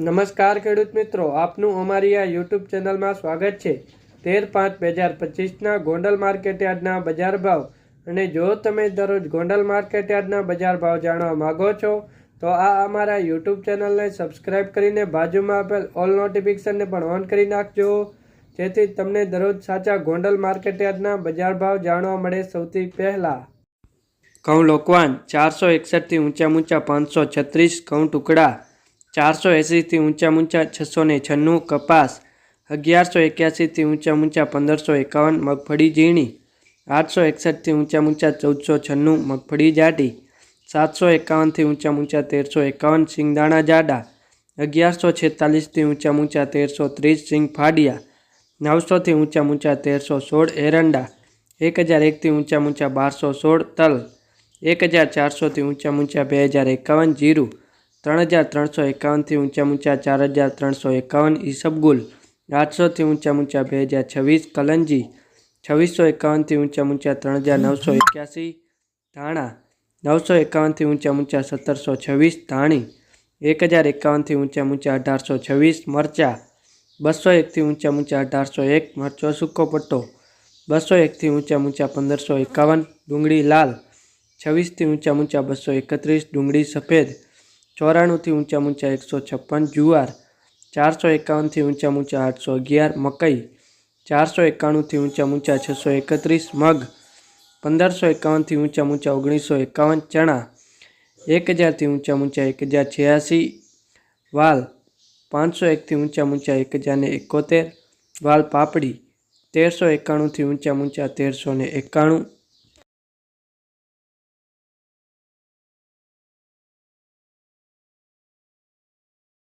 નમસ્કાર ખેડૂત મિત્રો, આપનું અમારી આ યુટ્યુબ ચેનલમાં સ્વાગત છે. તેર પાંચ બે હજાર પચીસના ગોંડલ માર્કેટયાર્ડના બજાર ભાવ. અને જો તમે દરરોજ ગોંડલ માર્કેટ યાર્ડના બજાર ભાવ જાણવા માગો છો, તો આ અમારા યુટ્યુબ ચેનલને સબસ્ક્રાઇબ કરીને બાજુમાં આપેલ ઓલ નોટિફિકેશનને પણ ઓન કરી નાખજો. જેથી તમને દરરોજ સાચા ગોંડલ માર્કેટ યાર્ડના બજાર ભાવ જાણવા મળે સૌથી પહેલાં. ઘઉં લોકવાન ચારસો એકસઠથી ઊંચા ઊંચા પાંચસો છત્રીસ, ઘઉં ટુકડા ચારસો એંસીથી ઊંચા ઊંચા છસો ને છન્નું કપાસ અગિયારસો એક્યાસીથી ઊંચા ઊંચા પંદરસો એકાવન મગફળી ઝીણી આઠસો એકસઠથી ઊંચા ઊંચા ચૌદસો છન્નું મગફળી જાડી સાતસો એકાવનથી ઊંચા ઊંચા તેરસો એકાવન સિંગદાણા જાડા અગિયારસો છેતાલીસથી ઊંચા ઊંચા તેરસો ત્રીસ સિંગ ફાડિયા નવસોથી ઊંચા ઊંચા તેરસો સોળ એરંડા એક હજાર એકથી ઊંચા ઊંચા બારસો સોળ તલ એક હજાર ચારસોથી ઊંચા ઊંચા બે હજાર એકાવન જીરું ત્રણ હજાર ત્રણસો એકાવનથી ઊંચા ઊંચા ચાર હજાર ત્રણસો એકાવન ઈસબગુલ આઠસોથી ઊંચા ઊંચા બે હજાર છવ્વીસ કલંજી છવ્વીસો એકાવનથી ઊંચા ઊંચા ત્રણ હજાર નવસો એક્યાસી ધાણા નવસો એકાવનથી ઊંચા ઊંચા સત્તરસો છવ્વીસ ધાણી એક હજાર એકાવનથી ઊંચા ઊંચા અઢારસો છવ્વીસ મરચા બસો એકથી ઊંચા ઊંચા અઢારસો એક મરચો સૂકો પટ્ટો બસો એકથી ઊંચા ઊંચા પંદરસો એકાવન ડુંગળી લાલ છવ્વીસથી ઊંચા ઊંચા બસો એકત્રીસ ડુંગળી સફેદ ચોરાણુંથી ઊંચા ઊંચા એકસો છપ્પન, જુવાર ચારસો એકાવનથી ઊંચા ઊંચા આઠસો અગિયાર, મકઈ ચારસો એકાણુંથી ઊંચા ઊંચા છસો એકત્રીસ, મગ પંદરસો એકાવનથી ઊંચા ઊંચા ઓગણીસો એકાવન, ચણા એક હજારથી ઊંચા ઊંચા એક હજાર છ્યાસી, વાલ પાંચસો એકથી ઊંચા ઊંચા એક હજાર ને એકોતેર, વાલ પાપડી તેરસો એકાણુંથી ઊંચા ઊંચા તેરસો ને એકાણું